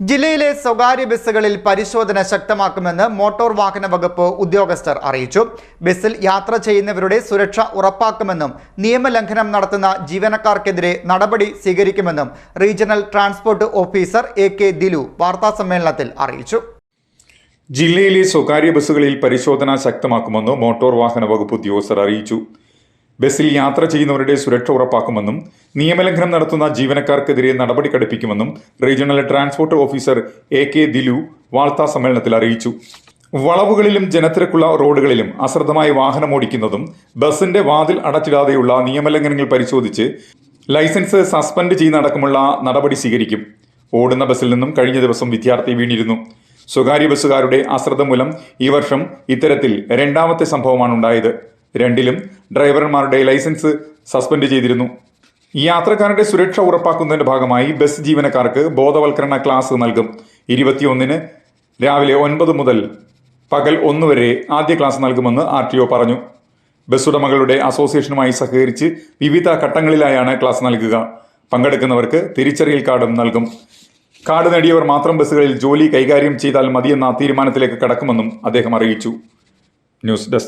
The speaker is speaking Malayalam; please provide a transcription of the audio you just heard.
ജില്ലയിലെ സ്വകാര്യ ബസ്സുകളിൽ പരിശോധന ശക്തമാക്കുമെന്ന് മോട്ടോർ വാഹന വകുപ്പ് ഉദ്യോഗസ്ഥർ അറിയിച്ചു. ബസ്സിൽ യാത്ര ചെയ്യുന്നവരുടെ സുരക്ഷ ഉറപ്പാക്കുമെന്നും നിയമലംഘനം നടത്തുന്ന ജീവനക്കാർക്കെതിരെ നടപടി സ്വീകരിക്കുമെന്നും regional transport officer A K Dilu വാർത്താസമ്മേളനത്തിൽ അറിയിച്ചു. ജില്ലയിലെ സ്വകാര്യ ബസ്സുകളിൽ പരിശോധന ശക്തമാക്കുമെന്ന് മോട്ടോർ വാഹന വകുപ്പ് ഉദ്യോഗസ്ഥർ അറിയിച്ചു. ബസ്സിൽ യാത്ര ചെയ്യുന്നവരുടെ സുരക്ഷ ഉറപ്പാക്കുമെന്നും നിയമലംഘനം നടത്തുന്ന ജീവനക്കാർക്കെതിരെ നടപടി കടുപ്പിക്കുമെന്നും regional transport officer A K Dilu വാർത്താ സമ്മേളനത്തിൽ അറിയിച്ചു. വളവുകളിലും ജനത്തിരക്കുള്ള റോഡുകളിലും അശ്രദ്ധമായി വാഹനം ഓടിക്കുന്നതും ബസിന്റെ വാതിൽ അടച്ചിടാതെയുള്ള നിയമലംഘനങ്ങൾ പരിശോധിച്ച് ലൈസൻസ് സസ്പെൻഡ് ചെയ്യുന്നതടക്കമുള്ള നടപടി സ്വീകരിക്കും. ഓടുന്ന ബസ്സിൽ നിന്നും കഴിഞ്ഞ ദിവസം വിദ്യാർത്ഥി വീണിരുന്നു. സ്വകാര്യ ബസ്സുകാരുടെ അശ്രദ്ധ മൂലം ഈ വർഷം ഇത്തരത്തിൽ രണ്ടാമത്തെ സംഭവമാണ് ഉണ്ടായത് രണ്ടിലും ഡ്രൈവർമാരുടെ ലൈസൻസ് സസ്പെൻഡ് ചെയ്തിരുന്നു. യാത്രക്കാരുടെ സുരക്ഷ ഉറപ്പാക്കുന്നതിന്റെ ഭാഗമായി ബസ് ജീവനക്കാർക്ക് ബോധവൽക്കരണ ക്ലാസ് നൽകും. ഇരുപത്തിയൊന്നിന് രാവിലെ ഒൻപത് മുതൽ പകൽ ഒന്ന് വരെ ആദ്യ ക്ലാസ് നൽകുമെന്ന് ആർ ടി ഒ പറഞ്ഞു. ബസ് ഉടമകളുടെ അസോസിയേഷനുമായി സഹകരിച്ച് വിവിധ ഘട്ടങ്ങളിലായാണ് ക്ലാസ് നൽകുക. പങ്കെടുക്കുന്നവർക്ക് തിരിച്ചറിയൽ കാർഡും നൽകും. കാർഡ് നേടിയവർ മാത്രം ബസ്സുകളിൽ ജോലി കൈകാര്യം ചെയ്താൽ മതിയെന്ന തീരുമാനത്തിലേക്ക് കടക്കുമെന്നും അദ്ദേഹം അറിയിച്ചു. News desk.